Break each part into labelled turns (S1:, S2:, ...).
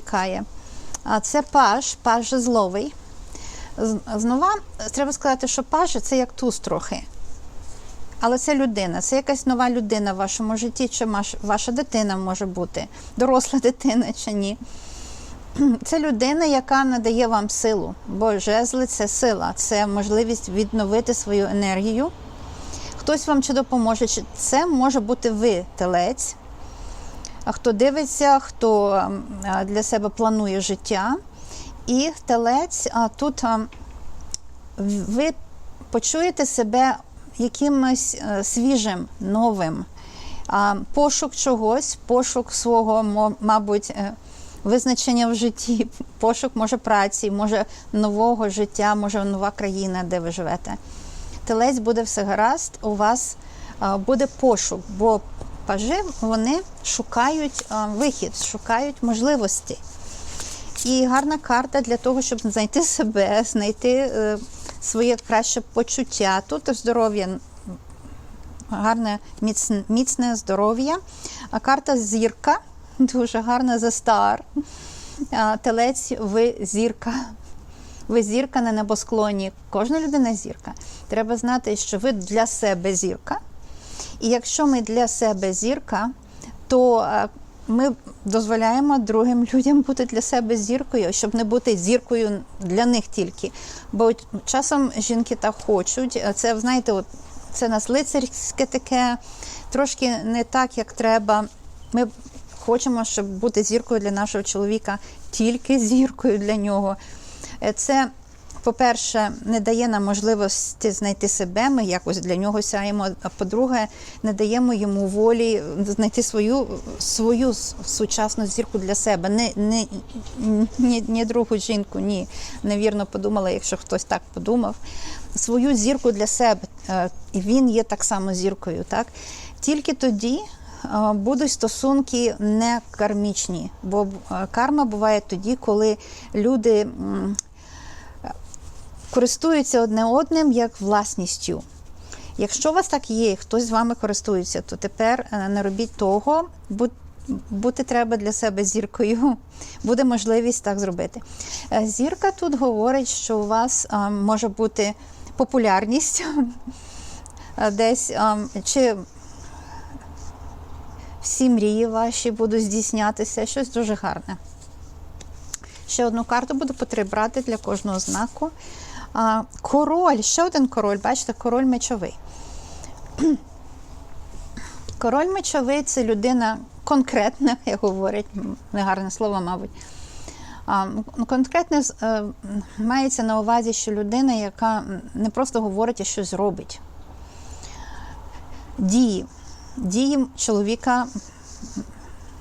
S1: чекає. Це паж, паж жезловий. З- Знова треба сказати, що паж це як туз трохи. Але це людина, це якась нова людина в вашому житті, чи ваша дитина може бути, доросла дитина чи ні. Це людина, яка надає вам силу, бо жезли це сила, це можливість відновити свою енергію. Хтось вам чи допоможе, чи це може бути ви, телець. Хто дивиться, хто ем, для себе планує життя. І телець, тут ем, ви почуєте себе якимось е, свіжим, новим. Пошук чогось, пошук свого, мабуть, е, визначення в житті, пошук може праці, може нового життя, може нова країна, де ви живете. Телець буде все гаразд, у вас буде пошук, бо пажи вони шукають а, вихід, шукають можливості. І гарна карта для того, щоб знайти себе, знайти е, своє краще почуття. Тут здоров'я, гарне, міцне, міцне здоров'я. А карта зірка, дуже гарна за стар. Телець, ви зірка. Ви зірка на небосклоні. Кожна людина зірка. Треба знати, що ви для себе зірка. І якщо ми для себе зірка, то е, ми дозволяємо другим людям бути для себе зіркою, щоб не бути зіркою для них тільки. Бо часом жінки так хочуть. Це, знаєте, от, це нас лицарське таке, трошки не так, як треба. Ми хочемо, щоб бути зіркою для нашого чоловіка, тільки зіркою для нього. Е, Це, по-перше, не дає нам можливості знайти себе, ми якось для нього сяємо. А по-друге, не даємо йому волі знайти свою, свою сучасну зірку для себе. Не, не, ні, ні другу жінку, ні. Невірно подумала, якщо хтось так подумав. Свою зірку для себе. Е, І він є так само зіркою. Так? Тільки тоді е, будуть стосунки не кармічні, бо е, карма буває тоді, коли люди користуються одне одним як власністю. Якщо у вас так є, і хтось з вами користується, то тепер е, не робіть того, бути треба для себе зіркою. Буде можливість так зробити. Е, Зірка тут говорить, що у вас е, може бути популярність десь, чи всі мрії ваші будуть здійснятися, щось дуже гарне. Ще одну карту буду по брати для кожного знаку. Король, ще один король, бачите, король мечовий. Король мечовий це людина конкретна, як говорять, негарне слово, мабуть. Ну, конкретне е, мається на увазі, що людина, яка не просто говорить, а щось робить. Дії. Дії чоловіка,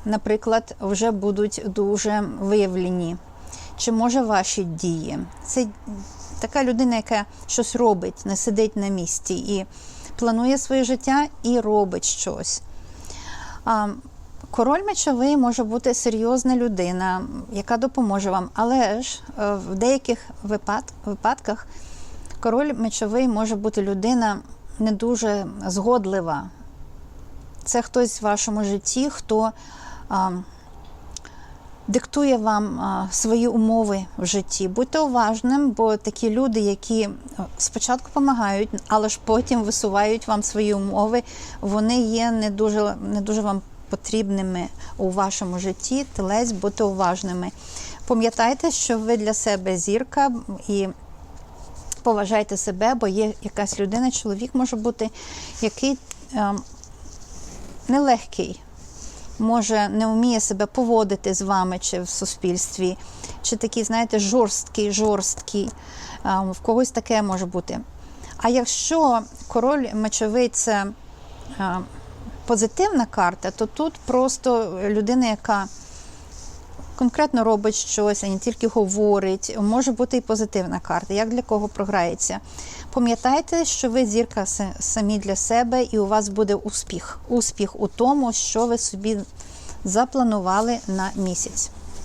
S1: наприклад, вже будуть дуже виявлені. Чи може ваші дії? Це така людина, яка щось робить, не сидить на місці і планує своє життя і робить щось. Король мечовий може бути серйозна людина, яка допоможе вам, але ж е, в деяких випад- випадках король мечовий може бути людина не дуже згодлива. Це хтось в вашому житті, хто диктує вам свої умови в житті. Будьте уважним, бо такі люди, які е, спочатку допомагають, але ж потім висувають вам свої умови, вони є не дуже, не дуже вам потрібними у вашому житті. Телець, будьте уважними. Пам'ятайте, що ви для себе зірка і поважайте себе, бо є якась людина, чоловік може бути, який ем, нелегкий, може не вміє себе поводити з вами чи в суспільстві, чи такий, знаєте, жорсткий, жорсткий. В когось таке може бути. А якщо король мечовий це позитивна карта, то тут просто людина, яка конкретно робить щось, а не тільки говорить, може бути і позитивна карта, як для кого програється. Пам'ятайте, що ви зірка са- самі для себе, і у вас буде успіх. Успіх у тому, що ви собі запланували на місяць.